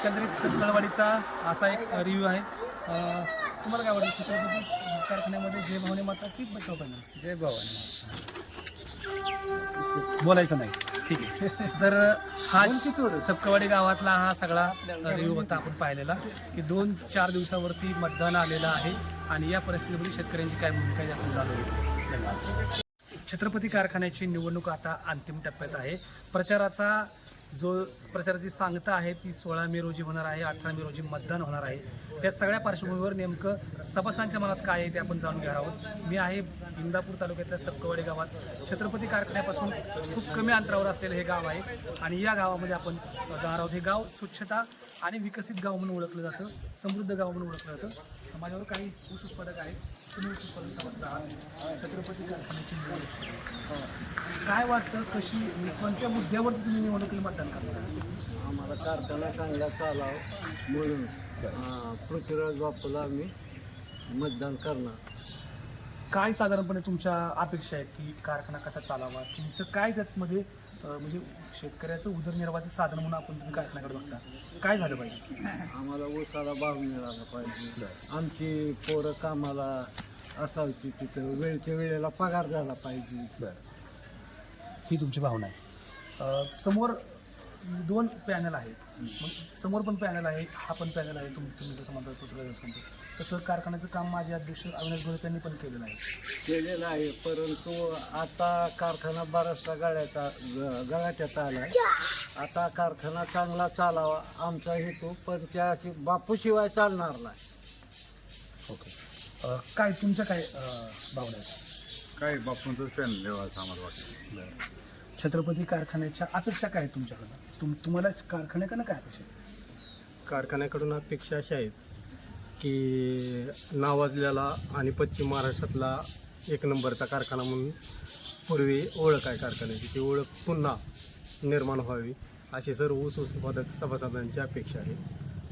एकंदरीत सत्तळवाडीचा असा एक रिव्ह्यू आहे. तुम्हाला काय वाटतं? छत्रपती कारखान्यामध्ये जय भावने माता की बचाव पाहिजे जय भवानी बोलायचं नाही. ठीक आहे. तर हा सपकवाडी गावातला हा सगळा रिव्ह्यू होता आपण पाहिलेला की दोन चार दिवसावरती मतदान आलेलं आहे आणि या परिस्थितीमध्ये शेतकऱ्यांची काय भूमिका आहे आपण जाणून घेतली. धन्यवाद. छत्रपती कारखान्याची निवडणूक आता अंतिम टप्प्यात आहे. प्रचाराचा जो प्रचाराची सांगता आहे ती सोळा मे रोजी होणार आहे अठरा मे रोजी मतदान होणार आहे. त्या सगळ्या पार्श्वभूमीवर नेमकं सभासदांच्या मनात काय आहे ते आपण जाणून घेणार आहोत. मी आहे इंदापूर तालुक्यातल्या सपकवाडी गावात. छत्रपती कारखान्यापासून खूप कमी अंतरावर असलेलं हे गाव आहे आणि या गावामध्ये आपण जाणार आहोत. हे गाव स्वच्छता आणि विकसित गाव म्हणून ओळखलं जातं समृद्ध गाव म्हणून ओळखलं जातं. माझ्यावर काही ऊस उत्पादक आहेत. छत्रपती कारखान्याची निवडणूक काय वाटतं कशी कोणत्या मुद्द्यावरती तुम्ही निवडणुकीला मतदान करणार? आम्हाला कारखाना चांगला चालाव म्हणून पृथ्वीराज बापूला आम्ही मतदान करणार. काय साधारणपणे तुमच्या अपेक्षा आहेत की कारखाना कसा चालावा? तुमचं काय त्यातमध्ये म्हणजे शेतकऱ्याचं उदरनिर्वाहाचं साधन म्हणून आपण तुम्ही कारखान्याकडे बघता? काय झालं पाहिजे? आम्हाला ऊसाला भाव मिळाला पाहिजे. आमची पोरं कामाला असायची तिथं. वेळच्या वेळेला पगार झाला पाहिजे. ही तुमची भावना आहे. अं, समोर दोन पॅनल आहेत. मग समोर पण पॅनल आहे हा पण पॅनल आहे तुम तुम्ही जसं म्हणता पृथ्वीराज देशपांचं तसं कारखान्याचं काम माझे अध्यक्ष अविनाश गोरे यांनी पण केलेलं आहे. केलेलं आहे परंतु आता कारखाना बराचसा गळ्याचा ग- गळ्याच्यात आलाय. आता कारखाना चांगला चालावा आमचा हेतू पण त्या बापूशिवाय चालणार नाही. ओके. अं, काय तुमच्या काय अं, भावना आहेत काय बापूंचं फॅन देवा असं आम्हाला वाटतं. छत्रपती कारखान्याच्या अपेक्षा काय आहेत तुमच्याकडनं? तुम तुम्हाला कारखान्याकडनं काय अपेक्षा आहे? कारखान्याकडून अपेक्षा अशा आहेत की नावाजलेला आणि पश्चिम महाराष्ट्रातला एक नंबरचा कारखाना म्हणून पूर्वी ओळख आहे कारखान्याची. ती ओळख पुन्हा निर्माण व्हावी अशी सर्व ऊस उत्पादक सभासदांची अपेक्षा आहे.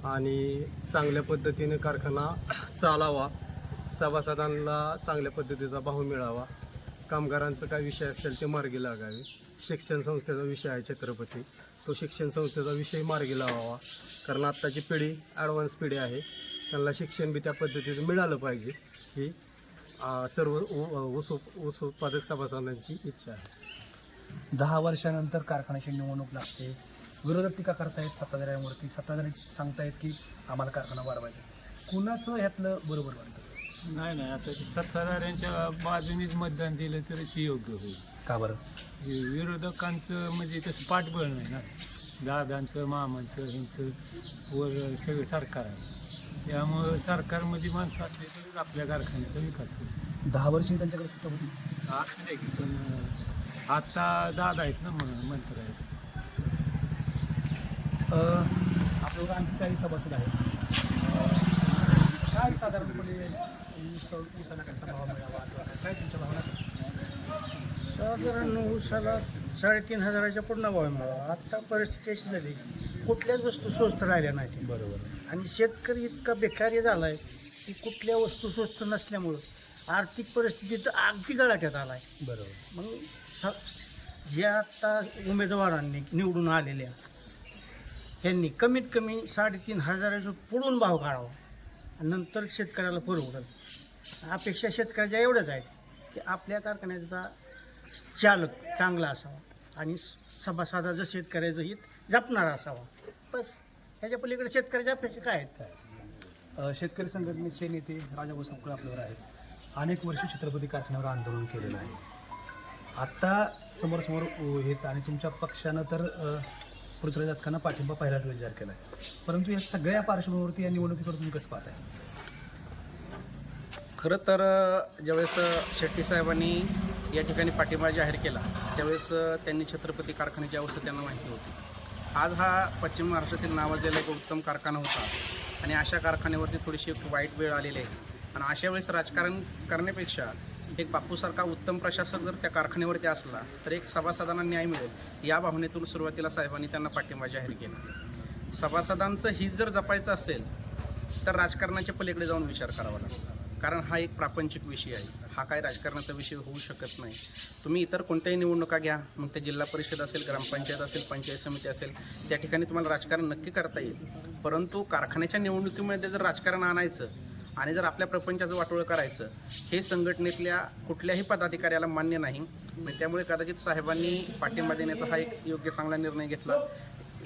आणि चांगल्या पद्धतीने कारखाना चालावा सभासदांना चांगल्या पद्धतीचा भाव मिळावा कामगारांचं काय विषय असतील ते मार्गी लागावे. शिक्षण संस्थेचा विषय आहे छत्रपती. तो शिक्षण संस्थेचा विषय मार्गी लावावा. कारण आत्ताची पिढी ॲडव्हान्स पिढी आहे. त्यांना शिक्षण बी त्या पद्धतीचं मिळालं पाहिजे ही आ, सर्व ऊस ऊस उत्पादक सभासदांची इच्छा आहे. दहा वर्षानंतर कारखान्याची निवडणूक लागते. विरोधक टीका करतायत सत्ताधाऱ्यांवरती. सत्ताधारी सांगतायत की आम्हाला कारखाना वाढवायचा कुणाचं ह्यातलं बरोबर वाटतं नाही नाही. आता सत्ताधाऱ्यांच्या बाजूनेच मतदान दिलं तरी ते योग्य होईल. का बरं? हे विरोधकांचं म्हणजे तसं पाठबळ नाही ना. दादांचं मामांचं ह्यांचं वर सगळं सरकार आहे. त्यामुळं सरकारमध्ये माणसं असली तरच आपल्या कारखान्याचा विकास होईल. दहा वर्ष त्यांच्याकडे सत्ता होतीच असू दे की पण अं, आता दादा आहेत ना म्हणून मंत्र आहेत. अं, आपल्यावर आणखी काही सभासद आहेत. अं, काय साधारणपणे भाव मिळावा? किंवा काय तुमच्या भावना साधारण ऊसाला साडेतीन हजाराच्या पूर्ण भाव मिळाला आत्ता परिस्थिती अशी झाली कुठल्याच वस्तू स्वस्त राहिल्या नाही बरोबर. आणि शेतकरी इतका बेकारी झाला आहे की कुठल्या वस्तू स्वस्त नसल्यामुळं आर्थिक परिस्थिती तर अगदी गळाट्यात आला आहे बरोबर. मग स- ज्या आत्ता उमेदवारांनी निवडून आलेल्या त्यांनी कमीत कमी साडेतीन हजाराचं पुढून भाव काढावा. आणि नंतर शेतकऱ्याला परवडेल. अपेक्षा शेतकऱ्याच्या एवढ्याच आहेत की आपल्या कारखान्याचा चालक चांगला असावा आणि सभासदाचं शेतकऱ्याचं हित जपणारा असावा. बस ह्याच्या पलीकडे शेतकऱ्याच्या अपेक्षा काय आहेत? शेतकरी संघटनेचे नेते राजा भोसमकर आपल्यावर आहेत. अनेक वर्ष छत्रपती कारखान्यावर आंदोलन केलेलं आहे. आत्ता समोरासमोर उ- येत आणि तुमच्या पक्षानं तर पृथ्वीराज दासकांना पाठिंबा पहिलाच वेळी जाहीर केला आहे परंतु या सगळ्या पार्श्वभूमीवरती या निवडणुकीकडे तुम्ही कसं पाहताय? खरं तर ज्यावेळेस शेट्टी साहेबांनी या ठिकाणी पाठिंबा जाहीर केला. त्यावेळेस त्यांनी छत्रपती कारखान्याची अवस्था त्यांना माहिती होती. आज हा पश्चिम महाराष्ट्रातील नावाजलेला एक उत्तम कारखाना होता आणि अशा कारखान्यावरती थोडीशी एक वाईट वेळ आलेली आहे. आणि अशा वेळेस राजकारण करण्यापेक्षा एक बापूसारखा उत्तम प्रशासक जर त्या कारखान्यावरती असला तर एक सभासदांना न्याय मिळेल या भावनेतून सुरुवातीला साहेबांनी त्यांना पाठिंबा जाहीर केला. सभासदांचं हित जर जपायचं असेल तर राजकारणाच्या पलीकडे जाऊन विचार करावा लागतो कारण हा एक प्रापंचिक विषय आहे. हा काय राजकारणाचा विषय होऊ शकत नाही. तुम्ही इतर कोणत्याही निवडणुका घ्या. मग ते जिल्हा परिषद असेल ग्रामपंचायत असेल पंचायत समिती असेल त्या ठिकाणी तुम्हाला राजकारण नक्की करता येईल. परंतु कारखान्याच्या निवडणुकीमध्ये जर राजकारण आणायचं आणि जर आपल्या प्रपंचाचं वाटोळं करायचं हे संघटनेतल्या कुठल्याही पदाधिकाऱ्याला मान्य नाही. त्यामुळे कदाचित साहेबांनी पाठिंबा देण्याचा हा एक योग्य चांगला निर्णय घेतला.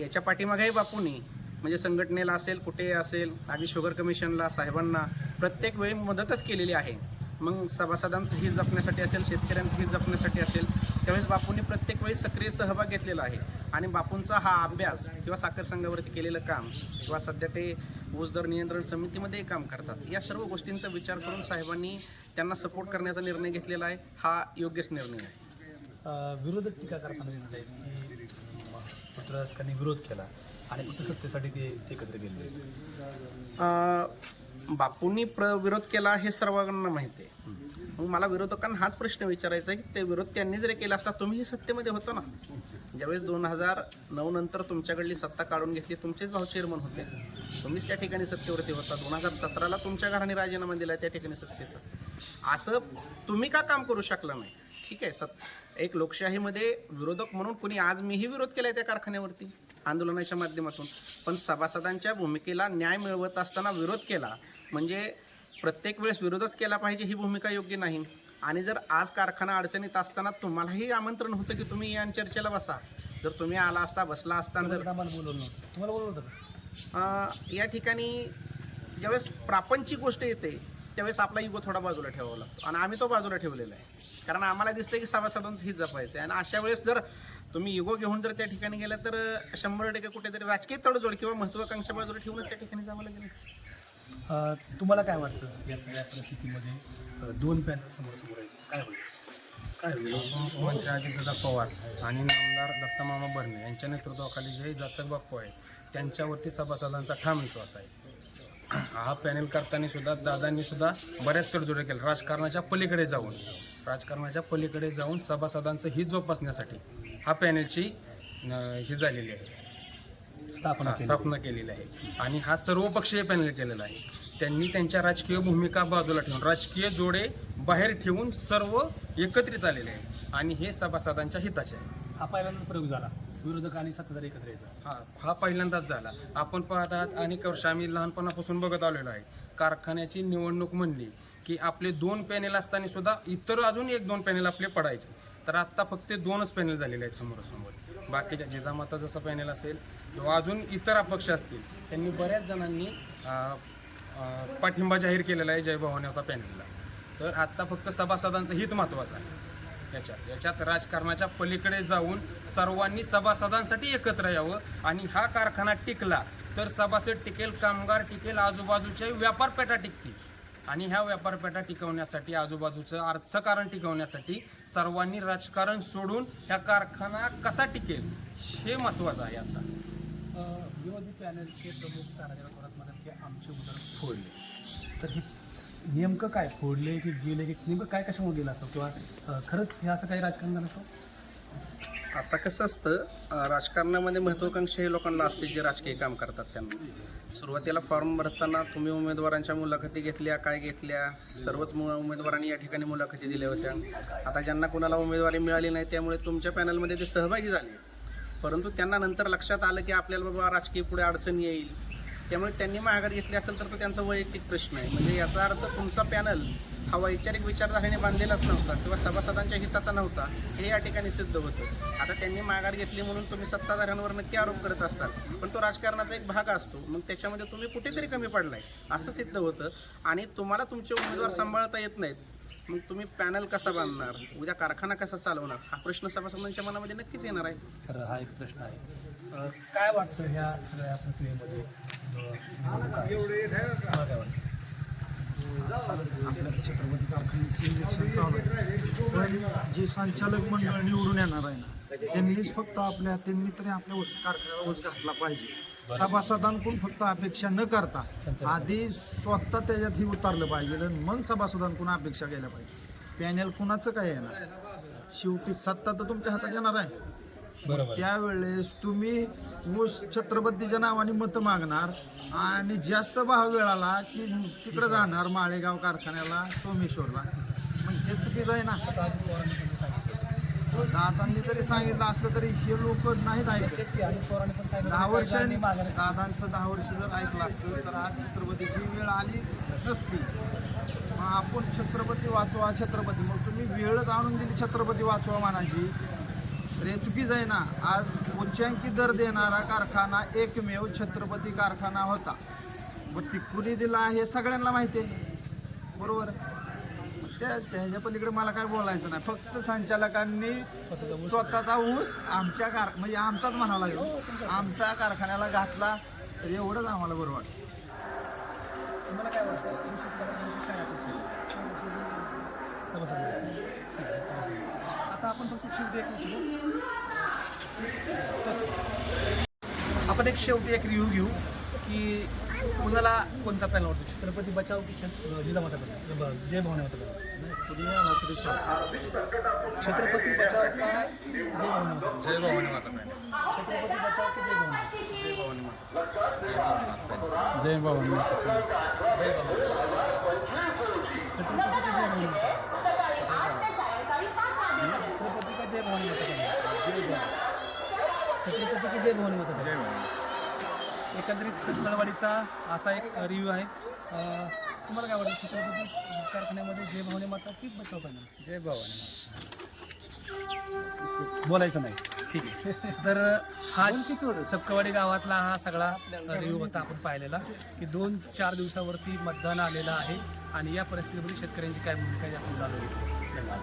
याच्या पाठीमागेही बापूंनी म्हणजे संघटनेला असेल कुठे असेल आधी शुगर कमिशनला साहेबांना प्रत्येक वेळी मदतच केलेली आहे. मग सभासदांचं हित जपण्यासाठी असेल शेतकऱ्यांचं हित जपण्यासाठी असेल त्यावेळेस बापूंनी प्रत्येक वेळी सक्रिय सहभाग घेतलेला आहे. आणि बापूंचा हा अभ्यास किंवा साखर संघावरती केलेलं काम किंवा सध्या ते ऊस दर नियंत्रण समितीमध्ये काम करतात या सर्व गोष्टींचा विचार करून साहेबांनी त्यांना सपोर्ट करण्याचा निर्णय घेतलेला आहे. हा योग्यच निर्णय आहे. विरोधक टीका करताना दिसत आहेत की पृथ्वीराजकांनी विरोध केला आणि फक्त सत्तेसाठी ते एकत्र गेले. बापूंनी प्र विरोध केला हे सर्वांना माहिती आहे. मग मला विरोधकांना हाच प्रश्न विचारायचा आहे की ते विरोध त्यांनी जरी केला असता तुम्हीही सत्तेमध्ये होतो ना. ज्यावेळेस दोन हजार नऊ नंतर तुमच्याकडली सत्ता काढून घेतली तुमचेच भाऊ चेअरमन होते. तुम्हीच त्या ठिकाणी सत्तेवरती होता. दोन हजार सतराला तुमच्या घराने राजीनामा दिला त्या ठिकाणी सत्तेचा. असं तुम्ही का काम करू शकला नाही? ठीक आहे सत एक लोकशाहीमध्ये विरोधक म्हणून कुणी आज मीही विरोध केला आहे त्या कारखान्यावरती. आंदोलनाच्या माध्यमातून. पण सभासदांच्या भूमिकेला न्याय मिळवत असताना विरोध केला. म्हणजे प्रत्येक वेळेस विरोधच केला पाहिजे ही भूमिका योग्य नाही. आणि जर आज कारखाना अडचणीत असताना तुम्हालाही आमंत्रण होतं की तुम्ही या चर्चेला बसा. जर तुम्ही आला असता बसला असता जर तुम्हाला बोलवलं या ठिकाणी ज्यावेळेस प्रापंचिक गोष्ट येते त्यावेळेस आपला इगो थोडा बाजूला ठेवावा लागतो. आणि आम्ही तो बाजूला ठेवलेला आहे. कारण आम्हाला दिसतं की सभासदांचं हित जपायचं आहे आणि अशा वेळेस जर तुम्ही इगो घेऊन जर त्या ठिकाणी गेला तर शंभर टक्के कुठेतरी राजकीय तडजोड किंवा महत्वाकांक्षा बाजूला ठेवूनच त्या ठिकाणी जावं लागेल. तुम्हाला काय वाटतं या सगळ्या परिस्थितीमध्ये? दोन पॅनल समोर समोर आहेत. काय होईल? काय होईल? उपमुख्यमंत्री अजितदादा पवार आणि नामदार दत्तमामा भरणे यांच्या नेतृत्वाखाली जे जाचक बाप्पू आहे त्यांच्यावरती सभासदांचा ठाम विश्वास आहे. हा पॅनल करताना सुद्धा दादांनी सुद्धा बऱ्याच तडजोडी केल्या. राजकारणाच्या पलीकडे जाऊन राजकारणाच्या पलीकडे जाऊन सभासदांचं हित जोपासण्यासाठी हा पॅनेलची ही झालेली आहे. स्थापना स्थापना केलेली आहे. आणि हा सर्वपक्षीय पॅनल केलेला आहे. त्यांनी त्यांच्या राजकीय भूमिका बाजूला ठेवून राजकीय जोडे बाहेर ठेवून सर्व एकत्रित आलेले आहे आणि हे सभासदांच्या हिताचे आहे. हा पहिल्यांदा प्रयोग झाला. विरोधक आणि सत्ताधारी एकत्र यायचा. हा हा पहिल्यांदाच झाला. आपण पाहत आहात अनेक वर्ष आम्ही लहानपणापासून बघत आलेलो आहे. कारखान्याची निवडणूक म्हणली की आपले दोन पॅनेल असताना सुद्धा इतर अजून एक दोन पॅनेल आपले पडायचे. तर आत्ता फक्त दोनच पॅनल झालेले आहेत समोरासमोर. बाकीच्या जिजामाता जसं पॅनल असेल किंवा अजून इतर अपक्ष असतील त्यांनी बऱ्याच जणांनी पाठिंबा जाहीर केलेला आहे जय भवानी होता पॅनलला तर आत्ता फक्त सभासदांचं हित महत्त्वाचं आहे. याच्यात याच्यात राजकारणाच्या पलीकडे जाऊन सर्वांनी सभासदांसाठी एकत्र यावं आणि हा कारखाना टिकला तर सभासद टिकेल कामगार टिकेल आजूबाजूच्या व्यापारपेठा टिकतील. आणि ह्या व्यापारपेठा टिकवण्यासाठी आजूबाजूचं अर्थकारण टिकवण्यासाठी सर्वांनी राजकारण सोडून ह्या कारखाना कसा टिकेल हे महत्त्वाचं आहे आता. विरोधी पॅनलचे प्रमुख ताराच्या परत म्हणत की आमचे उदाहरण फोडले. तर हे नेमकं काय फोडले की गेले की नेमकं काय कशामुळे गेलं असं? किंवा खरंच हे असं काही राजकारण झालं असं? आता कसं असतं राजकारणामध्ये महत्वाकांक्षा हे लोकांना असते जे राजकीय काम करतात त्यांना. सुरुवातीला फॉर्म भरताना तुम्ही उमेदवारांच्या मुलाखती घेतल्या काय घेतल्या? सर्वच मु- उमेदवारांनी या ठिकाणी मुलाखती दिल्या होत्या. आता ज्यांना कोणाला उमेदवारी मिळाली नाही त्यामुळे तुमच्या पॅनलमध्ये ते सहभागी झाले. परंतु त्यांना नंतर लक्षात आलं की आपल्याला बाबा राजकीय पुढे अडचण येईल. त्यामुळे त्यांनी माघार घेतली असेल तर तो त्यांचा वैयक्तिक प्रश्न आहे. म्हणजे याचा अर्थ तुमचा पॅनल हा वैचारिक विचारधारेने बांधलेलाच नव्हता किंवा सभासदांच्या हिताचा नव्हता हे या ठिकाणी सिद्ध होतं. आता त्यांनी माघार घेतली म्हणून तुम्ही सत्ताधाऱ्यांवर नक्की आरोप करत असतात पण तो राजकारणाचा एक भाग असतो. मग त्याच्यामध्ये तुम्ही कुठेतरी कमी पडलाय असं सिद्ध होतं. आणि तुम्हाला तुमचे उमेदवार सांभाळता येत नाहीत. मग तुम्ही पॅनल कसा बांधणार? उद्या कारखाना कसा चालवणार? हा प्रश्न सभासदांच्या मनामध्ये नक्कीच येणार आहे. खरं हा एक प्रश्न आहे. काय वाटतं ह्या सगळ्या प्रक्रियेमध्ये? आपल्या छत्रपती कारखान्याचे इलेक्शन चालू आहे. पण जे संचालक मंडळ निवडून येणार आहे ना त्यांनीच फक्त आपल्या त्यांनी तरी आपल्या ऊस कारखान्याला घातला पाहिजे. सभासदांकडून फक्त अपेक्षा न करता आधी स्वतः त्याच्यात ही उतरलं पाहिजे मग सभासदांकडून अपेक्षा केल्या पाहिजे. पॅनल कुणाचं काय येणार? शेवटी सत्ता तर तुमच्या हातात येणार आहे. बरोबर. त्यावेळेस तुम्ही ऊस छत्रपतीच्या नावाने मतं मागणार आणि जास्त भाव वेळाला की तिकडे जाणार माळेगाव कारखान्याला सोमेश्वरला. मग हे चुकीचं आहे ना. दादांनी जरी सांगितलं असलं तरी हे लोक नाहीत सांगितलं दहा वर्षांनी दादांचं दहा वर्ष जर ऐकलं असतं तर आज छत्रपतीची वेळ आली नसती. मग आपण छत्रपती वाचवा छत्रपती. मग तुम्ही वेळच आणून दिली छत्रपती वाचवा मानाची तर हे चुकीचं आहे ना आज उच्चांकी दर देणारा कारखाना एकमेव छत्रपती कारखाना होता. मग ती कुणी दिला हे सगळ्यांना माहिती आहे. बरोबर? त्या त्याच्या पलीकडे मला काय बोलायचं नाही. फक्त संचालकांनी स्वतःचा ऊस आमच्या कार म्हणजे आमचाच म्हणावा लागेल. आमचा कारखान्याला घातला तर एवढंच आम्हाला बरं वाटतं. तुम्हाला काय वाटतं? समजलं. ठीक आहे, समजलं. आता आपण फक्त शेवटी एक विचारू आपण एक शेवटी एक रिव्ह्यू घेऊ की कुणाला कोणता पॅनल आवडतो छत्रपती बचाव की छत- जिजामाता पॅनल जय भवानी माता पॅनल छत्रपती बचाव का जय भवानी जय भवानी माता मॅडम छत्रपती बचाव की जय भवानी माता? जय भवानी माता छत्रपती की जय भवानी माता? छत्रपती का जय भवानी माता पॅनल? छत्रपती की जय भवानी माता? जय भवानी. एकंदरीत सत्तरवाडीचा असा एक रिव्ह्यू आहे. तुम्हाला काय वाटतं? छत्रपती कारखान्यामध्ये जय भवानी माता की बचाव पॅनल जय भवानी बोलायचं नाही. ठीक आहे. तर हा सपकवाडी गावातला हा सगळा रिव्ह्यू होता? आपण पाहिलेला की दोन चार दिवसावरती मतदान आलेलं आहे आणि या परिस्थितीमध्ये शेतकऱ्यांची काय भूमिका आहे आपण जाणून घेतली धन्यवाद.